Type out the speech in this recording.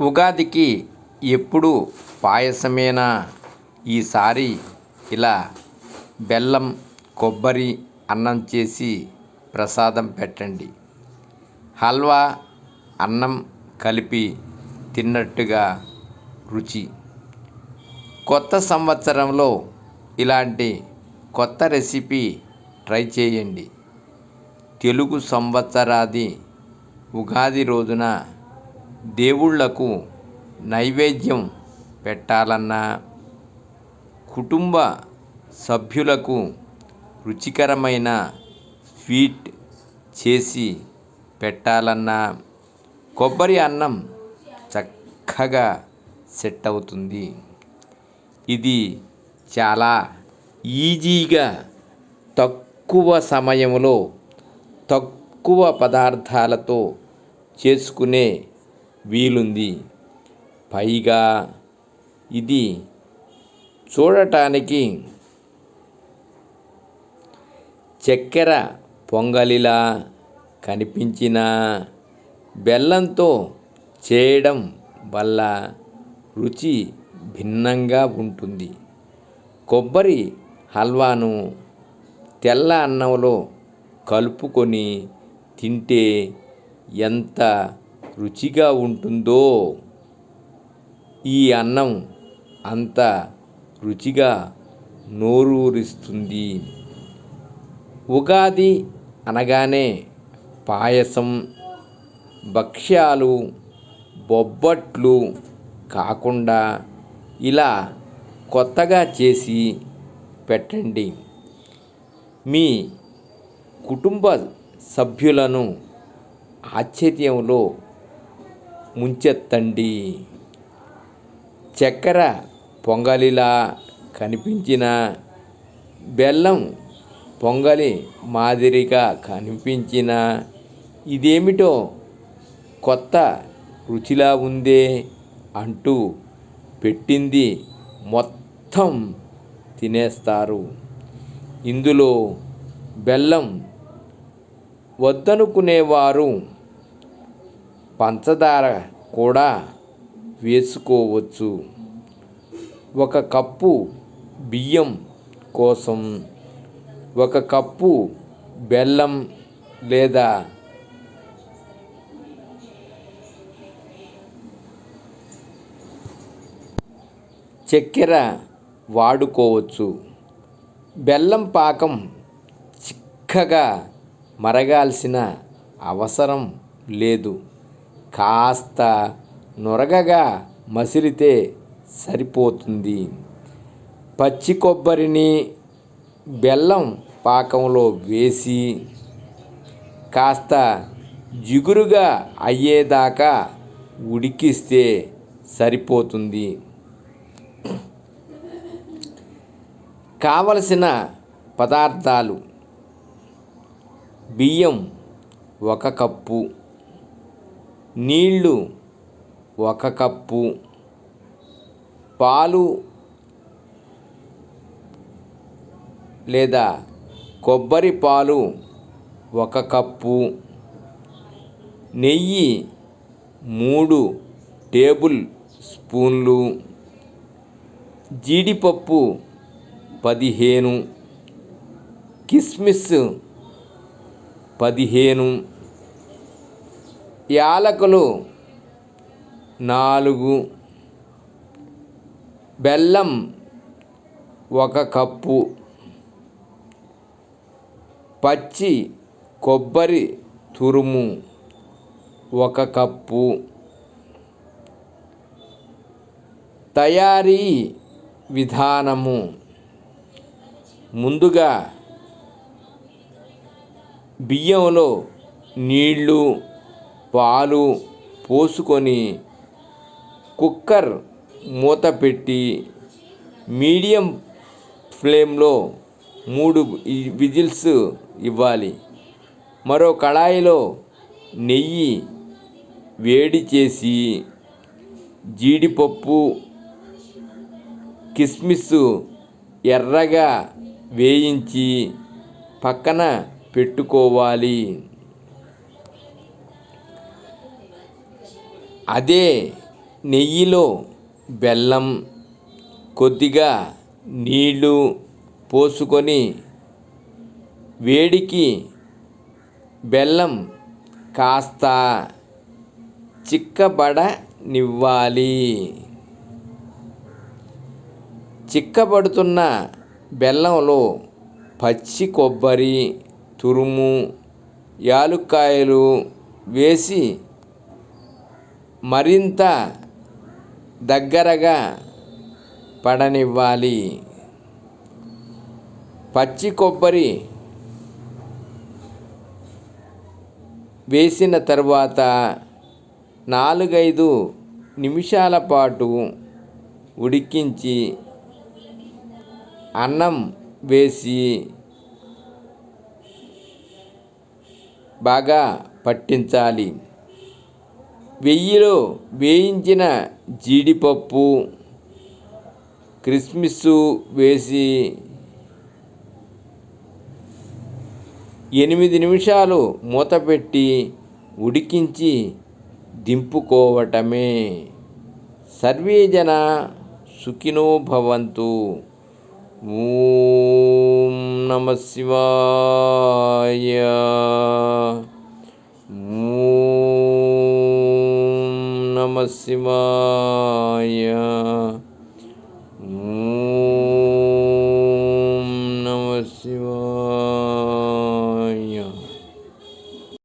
ఉగాదికి ఎప్పుడు పాయసమేనా? ఈసారి ఇలా బెల్లం కొబ్బరి అన్నం చేసి ప్రసాదం పెట్టండి. హల్వా అన్నం కలిపి తిన్నట్టుగా రుచి. కొత్త సంవత్సరంలో ఇలాంటి కొత్త రెసిపీ ట్రై చేయండి. తెలుగు సంవత్సరాది ఉగాది రోజున దేవుళ్ళకు నైవేద్యం పెట్టాలన్నా కుటుంబ సభ్యులకు రుచికరమైన స్వీట్ చేసి పెట్టాలన్నా కొబ్బరి అన్నం చక్కగా సెట్ అవుతుంది. ఇది చాలా ఈజీగా తక్కువ సమయంలో తక్కువ పదార్థాలతో చేసుకునే వీలుంది. పైగా ఇది చూడటానికి చక్కెర పొంగలిలా కనిపించిన బెల్లంతో చేయడం వల్ల రుచి భిన్నంగా ఉంటుంది. కొబ్బరి హల్వాను తెల్ల అన్నంలో కలుపుకొని తింటే ఎంత రుచిగా ఉంటుందో? ఈ అన్నం అంత రుచిగా నోరూరిస్తుంది. ఉగాది అనగానే పాయసం భక్ష్యాలు బొబ్బట్లు కాకుండా ఇలా కొత్తగా చేసి పెట్టండి. మీ కుటుంబ సభ్యులను ఆశ్చర్యంలో ముంచెత్తండి. చక్కెర పొంగలిలా కనిపించిన బెల్లం పొంగలి మాదిరిగా కనిపించిన ఇదేమిటో కొత్త రుచిలా ఉందే అంటూ పెట్టింది మొత్తం తినేస్తారు. ఇందులో బెల్లం వద్దనుకునేవారు పంచదార కూడా వేసుకోవచ్చు. ఒక కప్పు బియ్యం కోసం ఒక కప్పు బెల్లం లేదా చక్కెర వాడుకోవచ్చు. బెల్లం పాకం చిక్కగా మరగాల్సిన అవసరం లేదు. కాస్త నురగగా మసిలితే సరిపోతుంది. పచ్చి కొబ్బరిని బెల్లం పాకంలో వేసి కాస్త జిగురుగా అయ్యేదాకా ఉడికిస్తే సరిపోతుంది. కావలసిన పదార్థాలు. బియ్యం ఒక కప్పు. నీళ్ళు ఒక కప్పు. పాలు లేదా కొబ్బరి పాలు ఒక కప్పు. నెయ్యి మూడు టేబుల్ స్పూన్లు. జీడిపప్పు పదిహేను. కిస్మిస్ పదిహేను. యాలకులు నాలుగు బెల్లం ఒక కప్పు పచ్చి కొబ్బరి తురుము ఒక కప్పు తయారీ విధానము ముందుగా బియ్యంలో నీళ్ళు పాలు పోసుకొని కుక్కర్ మూత పెట్టి మీడియం ఫ్లేమ్లో మూడు విజిల్స్ ఇవ్వాలి. మరో కళాయిలో నెయ్యి వేడి చేసి జీడిపప్పు కిస్మిస్ ఎర్రగా వేయించి పక్కన పెట్టుకోవాలి. అదే నెయ్యిలో బెల్లం కొద్దిగా నీళ్ళు పోసుకొని వేడికి బెల్లం కాస్త చిక్కబడనివ్వాలి. చిక్కబడుతున్న బెల్లంలో పచ్చి కొబ్బరి తురుము యాలుక్కాయలు వేసి మరింత దగ్గరగా పడనివ్వాలి. పచ్చి కొబ్బరి వేసిన తర్వాత నాలుగైదు నిమిషాల పాటు ఉడికించి అన్నం వేసి బాగా పట్టించాలి. వెయ్యిలో వేయించిన జీడిపప్పు కిస్మిస్ వేసి ఎనిమిది నిమిషాలు మూత పెట్టి ఉడికించి దింపుకోవటమే. సర్వే జన సుఖినో భవంతు. ఓం నమ శివాయ. ఓం నమ శివాయ ఓం